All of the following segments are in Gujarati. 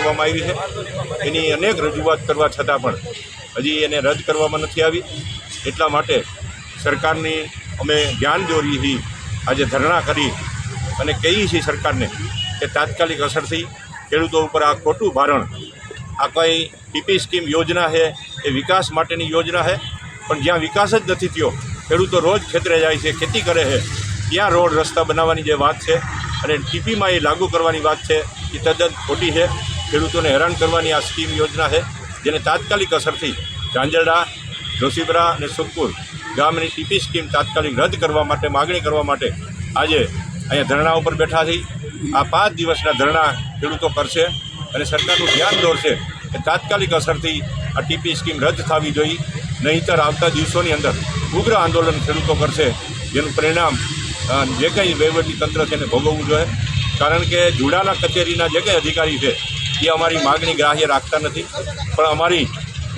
કરવામાં આવી છે. એની અનેક રજૂઆત કરવા છતાં પણ હજી એને રદ કરવામાં નથી આવી. એટલા માટે સરકારની અમે ધ્યાન દોરી આજે ધરણા કરી અને કહીએ છીએ સરકારને કે તાત્કાલિક અસરથી ખેડૂતો ઉપર આ ખોટું ભારણ, આ કંઈ પીપી સ્કીમ યોજના છે એ વિકાસ માટેની યોજના છે પણ જ્યાં વિકાસ જ નથી થયો, ખેડૂતો રોજ ખેતરે જાય છે, ખેતી કરે છે, ત્યાં રોડ રસ્તા બનાવવાની જે વાત છે, અને ટીપીમાં એ લાગુ કરવાની વાત છે, એ તદ્દન ખોટી છે. ખેડૂતોને હેરાન કરવાની આ સ્કીમ યોજના છે, જેને તાત્કાલિક અસરથી ઝાંઝરડા જોશીપરા અને સુખપુર ગામની ટીપી સ્કીમ તાત્કાલિક રદ કરવા માટે, માગણી કરવા માટે આજે અહીંયા ધરણા ઉપર બેઠા છે. આ પાંચ દિવસના ધરણા ખેડૂતો કરશે અને સરકારનું ધ્યાન દોરશે કે તાત્કાલિક અસરથી આ ટીપી સ્કીમ રદ થવી જોઈએ. નહીંતર આવતા દિવસોની અંદર ઉગ્ર આંદોલન ખેડૂતો કરશે, જેનું પરિણામ જે કંઈ વહીવટી તંત્ર છે એને ભોગવવું જોઈએ. કારણ કે જુડાના કચેરીના જે કંઈ અધિકારી છે એ અમારી માગણી ગ્રાહ્ય રાખતા નથી. પણ અમારી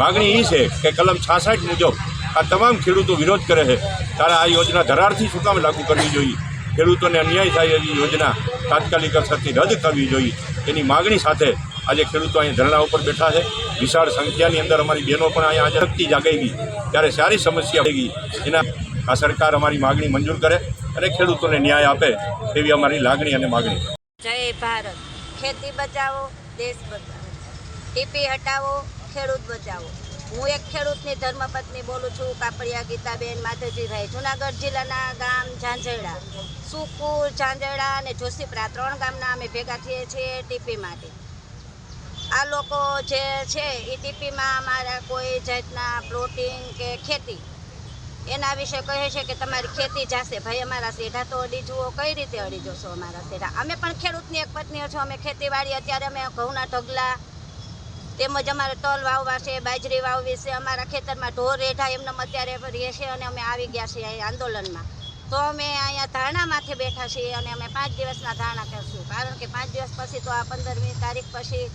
માગણી એ છે કે કલમ છાસઠ મુજબ આ તમામ ખેડૂતો વિરોધ કરે છે. ત્યારે આ યોજના ધરારથી શું કામ લાગુ કરવી જોઈએ? ખેડૂતોને અન્યાય થાય એવી યોજના તાત્કાલિક અસરથી રદ કરવી જોઈએ. એની માગણી સાથે આજે ખેડૂતો અહીં ધરણા ઉપર બેઠા છે. વિશાળ સંખ્યાની અંદર અમારી બહેનો પણ અહીંયા આજે શક્તિ જાગાઈ ગઈ ત્યારે સારી સમસ્યા થઈ ગઈ. એના આ સરકાર અમારી માગણી મંજૂર કરે અને ખેડૂતોને ન્યાય આપે એવી અમારી લાગણી અને માગણી. જય ભારત. ખેતી બચાવો. દેશ બચાવો ટીપી હટાવો, ખેડૂત બચાવો. હું એક ખેડૂતની ધર્મપત્ની બોલું છું, કાપડિયા ગીતાબેન માધવજીભાઈ જુનાગઢ જિલ્લાના ગામ ઝાંઝરડા. સુકુર ઝાંઝરડા અને જોશીપરા ત્રણ ગામના અમે ભેગા થઈએ છીએ ટીપી માટે. આ લોકો જે છે એ ટીપીમાં અમારા કોઈ જાતના પ્લોટિંગ કે ખેતી એના વિશે કહે છે કે તમારી ખેતી જાશે. ભાઈ, અમારા સેઢા તો અડી જુઓ, કઈ રીતે અડી જશો અમારા સેઢા અમે પણ ખેડૂતની એક પત્ની છો, અમે ખેતીવાડી અત્યારે અમે ઘઉંના ઢગલા તેમજ અમારે તલ વાવવા છે, બાજરી વાવવી છે, અમારા ખેતરમાં ઢોર રેઢા એમને અત્યારે રહે છે અને અમે આવી ગયા છીએ અહીં આંદોલનમાં. તો અમે અહીંયા ધારણા માથે બેઠા છીએ અને અમે પાંચ દિવસના ધારણા કરશું. કારણ કે પાંચ દિવસ પછી તો આ પંદરમી તારીખ પછી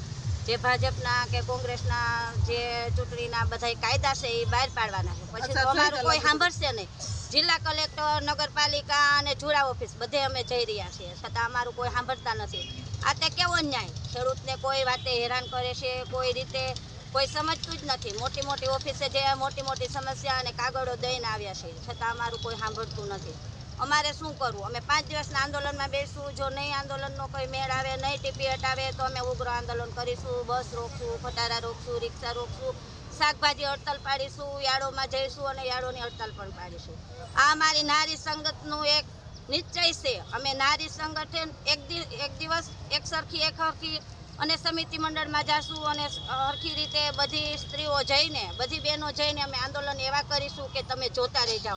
જે ભાજપના કે કોંગ્રેસના જે ચૂંટણીના બધા કાયદા છે એ બહાર પાડવાના છે. પછી તો અમારું કોઈ સાંભળશે નહીં. જિલ્લા કલેક્ટર નગરપાલિકા અને જુડા ઓફિસ બધે અમે જઈ રહ્યા છીએ. છતાં અમારું કોઈ સાંભળતા નથી. આ તે કેવો ન્યાય ખેડૂતને કોઈ વાતે હેરાન કરે છે કોઈ રીતે? કોઈ સમજતું જ નથી. મોટી મોટી ઓફિસે જે મોટી મોટી સમસ્યા અને કાગળો દઈને આવ્યા છે. છતાં અમારું કોઈ સાંભળતું નથી. અમારે શું કરવું? અમે પાંચ દિવસના આંદોલનમાં બેસવું જો નહીં આંદોલનનો કોઈ મેળ આવે, નહીં ટીપી હટાવે, તો અમે ઉગ્ર આંદોલન કરીશું, બસ રોકશું, ખટારા રોકશું, રિક્ષા રોકશું, શાકભાજી હડતાલ પાડીશું, યાળોમાં જઈશું અને યાળોની હડતાલ પણ પાડીશું. આ અમારી નારી સંગતનું એક નિશ્ચય છે. અમે નારી સંગઠન એક દિવસ એક સરખી, એક હરખી અને સમિતિ મંડળમાં જાશું અને હરખી રીતે બધી સ્ત્રીઓ જઈને, બધી બહેનો જઈને અમે આંદોલન એવા કરીશું કે તમે જોતા રહી જાઓ.